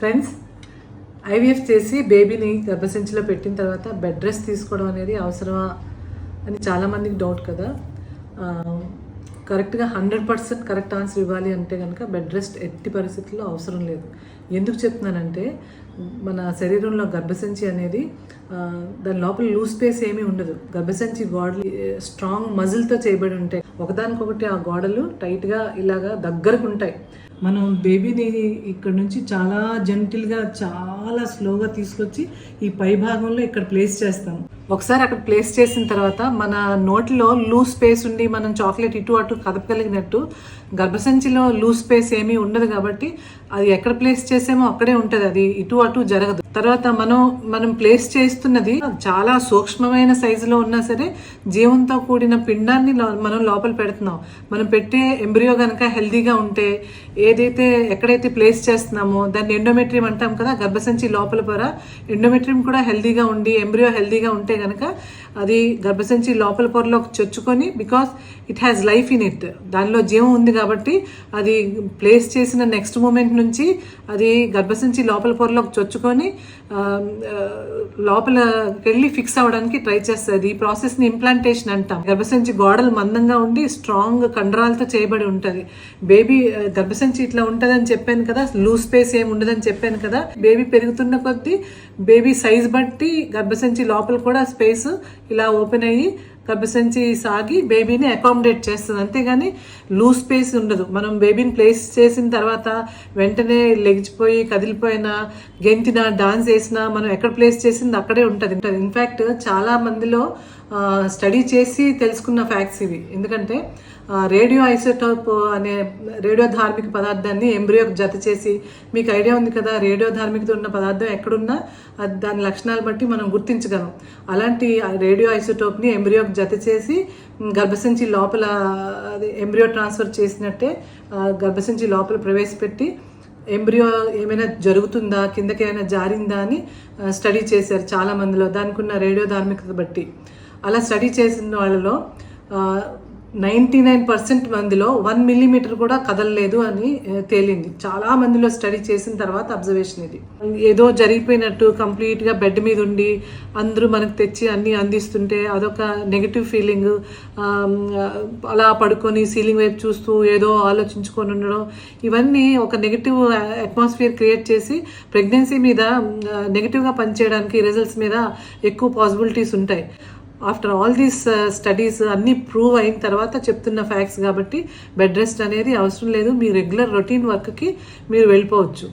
Friends IVF చేసి బేబీని గర్భసంచిలో పెట్టిన తర్వాత బెడ్ రెస్ట్ తీసుకోవడం అనేది అవసరమా అని చాలామందికి డౌట్ కదా. కరెక్ట్గా హండ్రెడ్ పర్సెంట్ కరెక్ట్ ఆన్సర్ ఇవ్వాలి అంటే కనుక బెడ్ రెస్ట్ ఎట్టి పరిస్థితుల్లో అవసరం లేదు. ఎందుకు చెప్తున్నానంటే మన శరీరంలో గర్భసంచి అనేది దాని లోపల లూజ్ స్పేస్ ఏమీ ఉండదు. గర్భసంచి గోడలు స్ట్రాంగ్ మజిల్తో చేయబడి ఉంటాయి. ఒకదానికొకటి ఆ గోడలు టైట్గా ఇలాగా దగ్గరకు ఉంటాయి. మనం బేబీని ఇక్కడ నుంచి చాలా జెంటిల్గా చాలా స్లోగా తీసుకొచ్చి ఈ పై భాగంలో ఇక్కడ ప్లేస్ చేస్తాం. ఒకసారి అక్కడ ప్లేస్ చేసిన తర్వాత మన నోటిలో లూజ్ స్పేస్ ఉండి మనం చాక్లెట్ ఇటు అటు కదపగలిగినట్టు గర్భసంచిలో లూజ్ స్పేస్ ఏమీ ఉండదు కాబట్టి అది ఎక్కడ ప్లేస్ చేసామో అక్కడే ఉంటుంది. అది ఇటు అటు జరగదు. తర్వాత మనం మనం ప్లేస్ చేస్తున్నది చాలా సూక్ష్మమైన సైజులో ఉన్నా సరే జీవంతో కూడిన పిండాన్ని మనం లోపల పెడుతున్నాం. మనం పెట్టే ఎంబ్రియో కనుక హెల్దీగా ఉంటే ఏదైతే ఎక్కడైతే ప్లేస్ చేస్తున్నామో దాన్ని ఎండోమెట్రియం అంటాం కదా గర్భసంచి లోపల పొర ఎండోమెట్రియం కూడా హెల్దీగా ఉండి ఎంబ్రియో హెల్దీగా ఉంటే కనుక అది గర్భసంచి లోపల పొరలోకి చొచ్చుకొని because it has life in it దానిలో జీవం ఉంది కాబట్టి అది ప్లేస్ చేసిన నెక్స్ట్ మూమెంట్ నుంచి అది గర్భసంచి లోపల పొరలోకి చొచ్చుకొని ఆ, లోపలకి వెళ్ళి ఫిక్స్ అవ్వడానికి ట్రై చేస్తుంది. ఈ ప్రాసెస్ని ఇంప్లాంటేషన్ అంటాం. గర్భసంచి గోడలు మందంగా ఉండి స్ట్రాంగ్ కండరాలతో చేయబడి ఉంటుంది. బేబీ గర్భసంచి ఇట్లా ఉంటుందని చెప్పాను కదా లూజ్ స్పేస్ ఏమి ఉండదని చెప్పాను కదా బేబీ పెరుగుతున్న కొద్దీ బేబీ సైజ్ బట్టి గర్భసంచి లోపల కూడా స్పేస్ ఇలా ఓపెన్ అయ్యి గర్భసంచి సాగి బేబీని అకామిడేట్ చేస్తుంది. అంతేగాని లూజ్ స్పేస్ ఉండదు. మనం బేబీని ప్లేస్ చేసిన తర్వాత వెంటనే లెగిచిపోయి కదిలిపోయినా గెంతినా డాన్స్ వేసినా మనం ఎక్కడ ప్లేస్ చేసింది అక్కడే ఉంటుంది. ఇన్ఫ్యాక్ట్ చాలా మందిలో స్టడీ చేసి తెలుసుకున్న ఫ్యాక్ట్స్ ఇవి. ఎందుకంటే రేడియో ఐసోటోప్ అనే రేడియో ధార్మిక పదార్థాన్ని ఎంబ్రియోకి జత చేసి మీకు ఐడియా ఉంది కదా రేడియో ధార్మికత ఉన్న పదార్థం ఎక్కడున్నా అది దాని లక్షణాలు బట్టి మనం గుర్తించగలం. అలాంటి రేడియో ఐసోటోప్ని ఎంబ్రియోకి జత చేసి గర్భసంచి లోపల అది ఎంబ్రియో ట్రాన్స్ఫర్ చేసినట్టే గర్భసంచి లోపల ప్రవేశపెట్టి ఎంబ్రియో ఏమైనా జరుగుతుందా కిందకి ఏమైనా జారిందా అని స్టడీ చేశారు చాలా మందిలో దానికి ఉన్న రేడియో ధార్మికత బట్టి. అలా స్టడీ చేసిన వాళ్ళలో నైంటీ నైన్ పర్సెంట్ మందిలో వన్ మిల్లీమీటర్ కూడా కదలలేదు అని తేలింది. చాలా మందిలో స్టడీ చేసిన తర్వాత అబ్జర్వేషన్ ఇది. ఏదో జరిగిపోయినట్టు కంప్లీట్గా బెడ్ మీద ఉండి అందరూ మనకు తెచ్చి అన్నీ అందిస్తుంటే అదొక నెగిటివ్ ఫీలింగ్ అలా పడుకొని సీలింగ్ వైపు చూస్తూ ఏదో ఆలోచించుకొని ఉండడం ఇవన్నీ ఒక నెగిటివ్ అట్మాస్ఫియర్ క్రియేట్ చేసి ప్రెగ్నెన్సీ మీద నెగిటివ్గా పనిచేయడానికి రిజల్ట్స్ మీద ఎక్కువ పాసిబిలిటీస్ ఉంటాయి. ఆఫ్టర్ ఆల్ దీస్ స్టడీస్ అన్నీ ప్రూవ్ అయిన తర్వాత చెప్తున్న ఫ్యాక్ట్స్ కాబట్టి బెడ్ రెస్ట్ అనేది అవసరం లేదు. మీ రెగ్యులర్ రొటీన్ వర్క్కి మీరు వెళ్ళిపోవచ్చు.